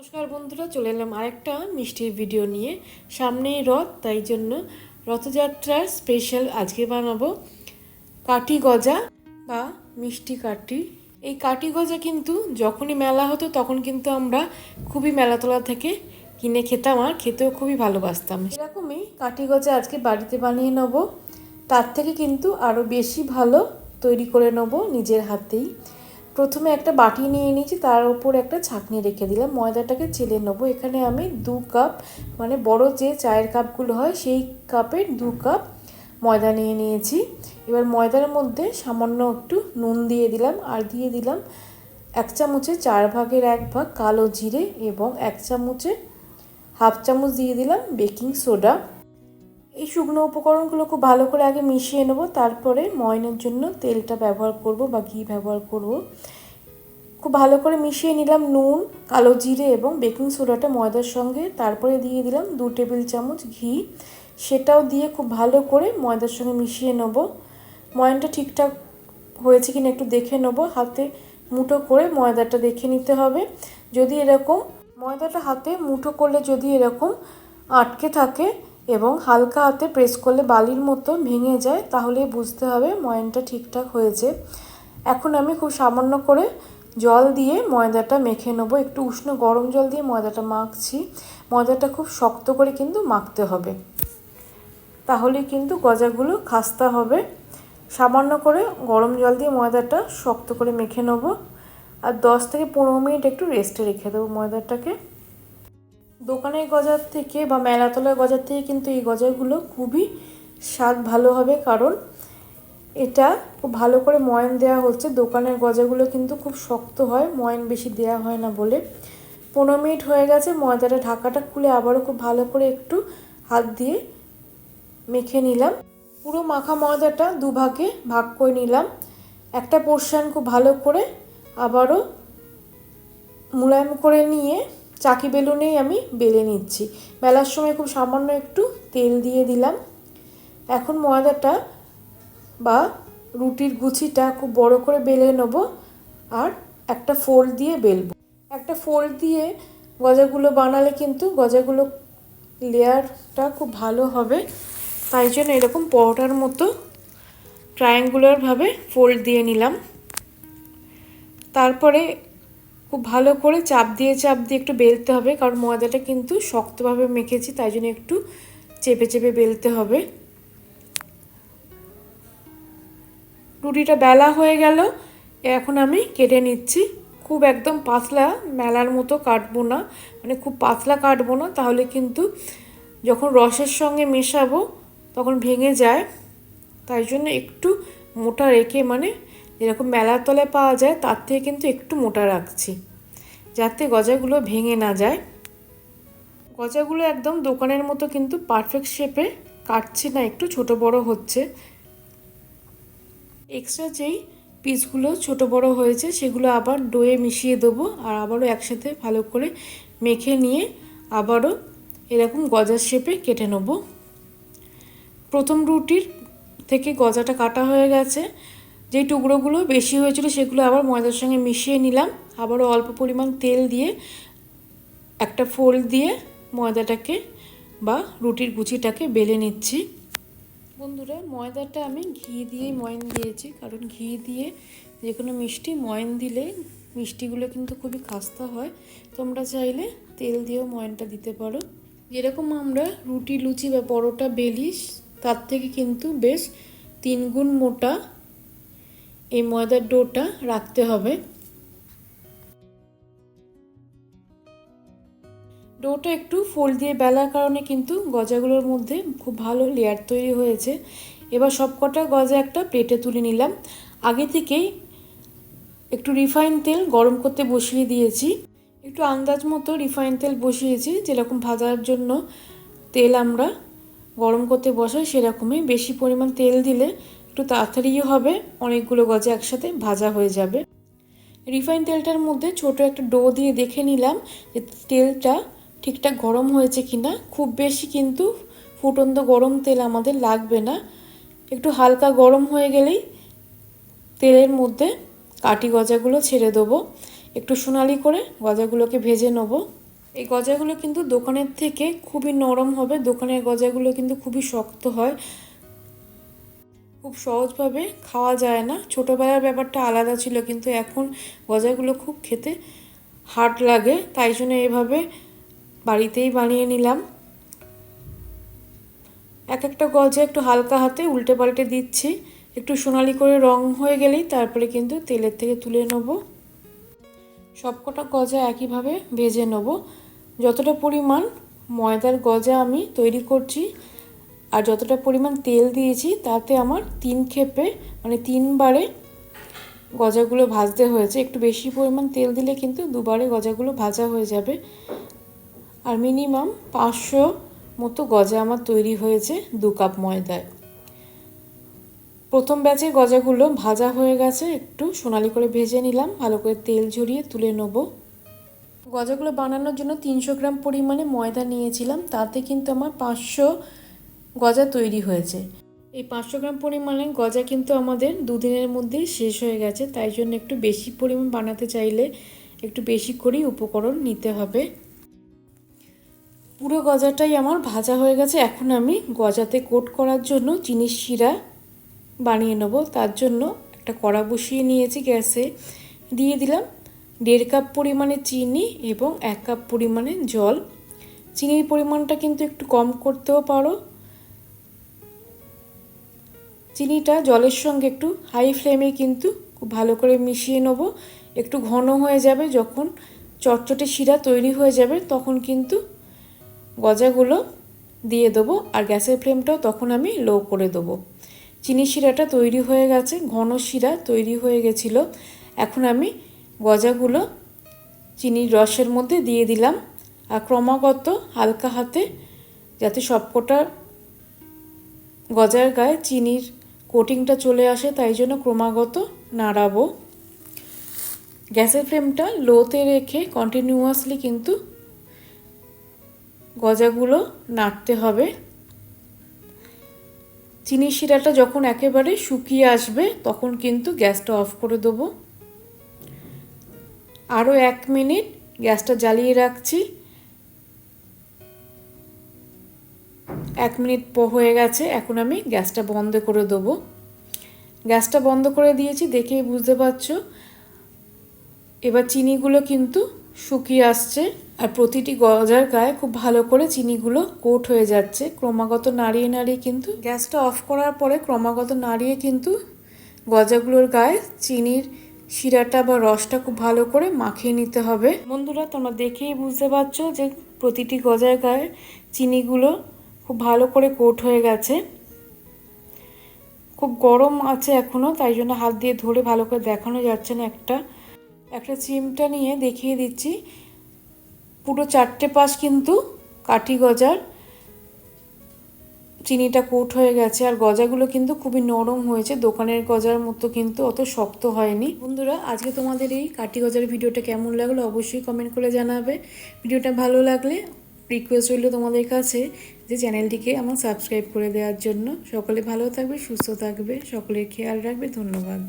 নমস্কার বন্ধুরা, চলে এলাম আরেকটা মিষ্টির ভিডিও নিয়ে। সামনেই রথ, তাই জন্য রথযাত্রার স্পেশাল আজকে বানাবো কাঠি গজা বা মিষ্টি কাঠি। এই কাঠি গজা কিন্তু যখনই মেলা হতো, তখন কিন্তু আমরা খুবই মেলাতলা থেকে কিনে খেতাম আর খেতেও খুবই ভালোবাসতাম। এরকমই কাঠি গজা আজকে বাড়িতে বানিয়ে নেব। তার থেকে কিন্তু আরও বেশি ভালো তৈরি করে নেব নিজের হাতেই। প্রথমে একটা বাটি নিয়ে নিয়েছি তার উপর একটা ছাঁকনি রেখে দিলাম। ময়দাটাকে চেলে নেব। এখানে আমি দু কাপ মানে বড় যে চায়ের কাপগুলো হয়, সেই কাপের দু কাপ ময়দা নিয়ে নিয়েছি। এবার ময়দার মধ্যে সামান্য একটু নুন দিয়ে দিলাম, আর দিয়ে দিলাম এক চামচে চার ভাগের এক ভাগ কালো জিরে এবং এক চামচে হাফ চামচ দিয়ে দিলাম বেকিং সোডা। এই শুকনো উপকরণগুলো খুব ভালো করে আগে মিশিয়ে নেব, তারপরে ময়নের জন্য তেলটা ব্যবহার করব বা ঘি ব্যবহার করব। খুব ভালো করে মিশিয়ে নিলাম নুন, কালো জিরে এবং বেকিং সোডাটা ময়দার সঙ্গে, তারপরে দিয়ে দিলাম দু টেবিল চামচ ঘি। সেটাও দিয়ে খুব ভালো করে ময়দার সঙ্গে মিশিয়ে নেব। ময়নটা ঠিকঠাক হয়েছে কিনা একটু দেখে নেব, হাতে মুঠো করে ময়দাটা দেখে নিতে হবে। যদি এরকম ময়দাটা হাতে মুঠো করলে যদি এরকম আটকে থাকে এবং হালকা হাতে প্রেস করলে বালির মতো ভেঙে যায় তাহলে বুঝতে হবে ময়নটা ঠিকঠাক হয়েছে। এখন আমি খুব সামান্য করে জল দিয়ে ময়দাটা মেখে নেব। একটু উষ্ণ গরম জল দিয়ে ময়দাটা মাখছি। ময়দাটা খুব শক্ত করে কিন্তু মাখতে হবে। তাহলে কিন্তু গজাগুলো খাস্তা হবে। সামান্য করে গরম জল দিয়ে ময়দাটা শক্ত করে মেখে নেব। আর দশ থেকে পনেরো মিনিট একটু রেস্টে রেখে দেবো ময়দাটাকে। দোকানের গজার থেকে বা মেলাতলার গজার থেকে কিন্তু এই গজাগুলো খুবই স্বাদ ভালো হবে, কারণ এটা খুব ভালো করে ময়ন দেওয়া হচ্ছে। দোকানের গজাগুলো কিন্তু খুব শক্ত হয়, ময়ন বেশি দেওয়া হয় না বলে। পনেরো মিনিট হয়ে গেছে, ময়দাটা, ঢাকাটা খুলে আবারও খুব ভালো করে একটু হাত দিয়ে মেখে নিলাম। পুরো মাখা ময়দাটা দুভাগে ভাগ করে নিলাম। একটা পোর্শন খুব ভালো করে আবারও মুলায়ম করে নিয়ে চাকি বেলুনেই আমি বেলে নিচ্ছি। বেলার সময় খুব সামান্য একটু তেল দিয়ে দিলাম। এখন ময়দাটা বা রুটির গুছিটা খুব বড় করে বেলে নেব আর একটা ফোল্ড দিয়ে বেলবো। একটা ফোল্ড দিয়ে গজাগুলো বানালে কিন্তু গজাগুলো লেয়ারটা খুব ভালো হবে। তাই জন্য এরকম পরোটার মতো ট্রায়াঙ্গুলারভাবে ফোল্ড দিয়ে নিলাম। তারপরে খুব ভালো করে চাপ দিয়ে চাপ দিয়ে একটু বেলতে হবে, কারণ ময়দাটা কিন্তু শক্তভাবে মেখেছি, তাই জন্য একটু চেপে চেপে বেলতে হবে। রুটিটা বেলা হয়ে গেল, এখন আমি কেটে নিচ্ছি। খুব একদম পাতলা মেলার মতো কাটবো না মানে খুব পাতলা কাটবো না, তাহলে কিন্তু যখন রসের সঙ্গে মেশাবো, তখন ভেঙে যায়। তাই জন্য একটু মোটা রেখে মানে যেরকম মেলার তলায় পাওয়া যায়, তার থেকে কিন্তু একটু মোটা রাখছি। যাতে গজাগুলো ভেঙে না যায়। গজাগুলো একদম দোকানের মতো কিন্তু পারফেক্ট শেপে কাটছে না, একটু ছোট বড় হচ্ছে। এক্সট্রা যেই পিসগুলো ছোট বড় হয়েছে, সেগুলো আবার ডোয়ে মিশিয়ে দেবো আর আবারও একসাথে ভালো করে মেখে নিয়ে আবারও এরকম গজার শেপে কেটে নেব। প্রথম রুটির থেকে গজাটা কাটা হয়ে গেছে। যেই টুকরোগুলো বেশি হয়েছিল সেগুলো আবার ময়দার সঙ্গে মিশিয়ে নিলাম। আবারও অল্প পরিমাণ তেল দিয়ে একটা ফোল্ড দিয়ে ময়দাটাকে বা রুটির গুচিটাকে বেলে নিচ্ছি। বন্ধুরা, ময়দাটা আমি ঘি দিয়েই ময়ন দিয়েছি, কারণ ঘি দিয়ে যে কোনো মিষ্টি ময়ন দিলে মিষ্টিগুলো কিন্তু খুবই খাস্তা হয়। তোমরা চাইলে তেল দিয়েও ময়নটা দিতে পারো। যেরকম আমরা রুটি, লুচি বা পরোটা বেলিস তার থেকে কিন্তু বেশ তিন গুণ মোটা এই ময়দার ডোটা রাখতে হবে। ডোটা একটু ফোল্ড দিয়ে বেলার কারণে কিন্তু গজাগুলোর মধ্যে খুব ভালো লেয়ার তৈরি হয়েছে। এবার সবকটা গজা একটা প্লেটে তুলে নিলাম। আগে থেকেই একটু রিফাইন তেল গরম করতে বসিয়ে দিয়েছি। একটু আন্দাজ মতো রিফাইন তেল বসিয়েছি, যেরকম ভাজার জন্য তেল আমরা গরম করতে বসাই, সেরকমই। বেশি পরিমাণ তেল দিলে একটু তাড়াতাড়িও হবে, অনেকগুলো গজা একসাথে ভাজা হয়ে যাবে। রিফাইন তেলটার মধ্যে ছোট একটা ডো দিয়ে দেখে নিলাম যে তেলটা ঠিকঠাক গরম হয়েছে কি না খুব বেশি কিন্তু ফুটন্ত গরম তেল আমাদের লাগবে না। একটু হালকা গরম হয়ে গেলেই তেলের মধ্যে কাটি গজাগুলো ছেড়ে দেবো। একটু সোনালি করে গজাগুলোকে ভেজে নেব। এই গজাগুলো কিন্তু দোকানের থেকে খুবই নরম হবে, দোকানের গজাগুলো কিন্তু খুবই শক্ত হয়। খুব সহজভাবে খাওয়া যায় না। ছোটোবেলার ব্যাপারটা আলাদা ছিল, কিন্তু এখন গজাগুলো খুব খেতে হার্ড লাগে, তাই জন্য এভাবে বাড়িতেই বানিয়ে নিলাম। এক একটা গজা একটু হালকা হাতে উল্টে পাল্টে দিচ্ছি। একটু সোনালি করে রং হয়ে গেলেই তারপরে কিন্তু তেলের থেকে তুলে নেব। সবকটা গজা একইভাবে ভেজে নেব। যতটা পরিমাণ ময়দার গজা আমি তৈরি করছি আর যতটা পরিমাণ তেল দিয়েছি, তাতে আমার তিন খেপে মানে তিনবারে গজাগুলো ভাজতে হয়েছে। একটু বেশি পরিমাণ তেল দিলে কিন্তু দুবারে গজাগুলো ভাজা হয়ে যাবে। আর মিনিমাম পাঁচশো মতো গজা আমার তৈরি হয়েছে দু কাপ ময়দায়। প্রথম ব্যাচের গজাগুলো ভাজা হয়ে গেছে, একটু সোনালি করে ভেজে নিলাম, ভালো করে তেল ঝরিয়ে তুলে নেব। গজাগুলো বানানোর জন্য তিনশো গ্রাম পরিমাণে ময়দা নিয়েছিলাম, তাতে কিন্তু আমার পাঁচশো গজা তৈরি হয়েছে। এই পাঁচশো গ্রাম পরিমাণে গজা কিন্তু আমাদের দুদিনের মধ্যেই শেষ হয়ে গেছে, তাই জন্য একটু বেশি পরিমাণ বানাতে চাইলে একটু বেশি করেই উপকরণ নিতে হবে। পুরো গজাটাই আমার ভাজা হয়ে গেছে, এখন আমি গজাতে কোট করার জন্য চিনির শিরা বানিয়ে নেব, তার জন্য একটা কড়া বসিয়ে নিয়েছি গ্যাসে। দিয়ে দিলাম দেড় কাপ পরিমাণে চিনি এবং এক কাপ পরিমাণে জল। চিনির পরিমাণটা কিন্তু একটু কম করতেও পারো চিনিটা জলের সঙ্গে একটু হাই ফ্লেমে কিন্তু খুব ভালো করে মিশিয়ে নেব। একটু ঘন হয়ে যাবে, যখন চটচটে শিরা তৈরি হয়ে যাবে, তখন কিন্তু গজাগুলো দিয়ে দেবো আর গ্যাসের ফ্লেমটাও তখন আমি লো করে দেবো। চিনি শিরাটা তৈরি হয়ে গেছে, ঘন শিরা তৈরি হয়ে গেছিল। এখন আমি গজাগুলো চিনির রসের মধ্যে দিয়ে দিলাম আর ক্রমাগত হালকা হাতে যাতে সবকটা গজার গায়ে চিনির কোটিংটা চলে আসে, তাই জন্য ক্রমাগত নাড়াবো। গ্যাসের ফ্লেমটা লোতে রেখে কন্টিনিউয়াসলি কিন্তু গজাগুলো নাড়তে হবে। চিনি শিরাটা যখন একেবারে শুকিয়ে আসবে, তখন কিন্তু গ্যাসটা অফ করে দেবো। আরও এক মিনিট গ্যাসটা জ্বালিয়ে রাখছি। এক মিনিট হয়ে গেছে, এখন আমি গ্যাসটা বন্ধ করে দেবো। গ্যাসটা বন্ধ করে দিয়েছি, দেখেই বুঝতে পারছ। এবার চিনিগুলো কিন্তু শুকিয়ে আসছে, আর প্রতিটি গজার গায়ে খুব ভালো করে চিনিগুলো কোট হয়ে যাচ্ছে। ক্রমাগত নাড়িয়ে নাড়িয়ে কিন্তু গ্যাসটা অফ করার পরে ক্রমাগত নাড়িয়ে কিন্তু গজাগুলোর গায়ে চিনির শিরাটা বা রসটা খুব ভালো করে মাখিয়ে নিতে হবে। বন্ধুরা, তোমরা দেখেই বুঝতে পারছ যে প্রতিটি গজার গায়ে চিনিগুলো খুব ভালো করে কোট হয়ে গেছে। খুব গরম আছে এখনও তাই জন্য হাত দিয়ে ধরে ভালো করে দেখানো যাচ্ছে না একটা। একটা চিমটা নিয়ে দেখিয়ে দিচ্ছি। পুরো চারটে পাশ কিন্তু কাঠি গজার। চিনিটা কোট হয়ে গেছে আর গজাগুলো কিন্তু খুবই নরম হয়েছে। দোকানের গজার মতো কিন্তু অত শক্ত হয়নি। বন্ধুরা, আজকে তোমাদের এই কাঠি গজার ভিডিওটা কেমন লাগল অবশ্যই কমেন্ট করে জানাবে। ভিডিওটা ভালো লাগলে রিকোয়েস্ট রইল তোমাদের কাছে যে চ্যানেলটিকে আমার সাবস্ক্রাইব করে দেওয়ার জন্য। সকলে ভালো থাকবে, সুস্থ থাকবে, সকলের খেয়াল রাখবে, ধন্যবাদ।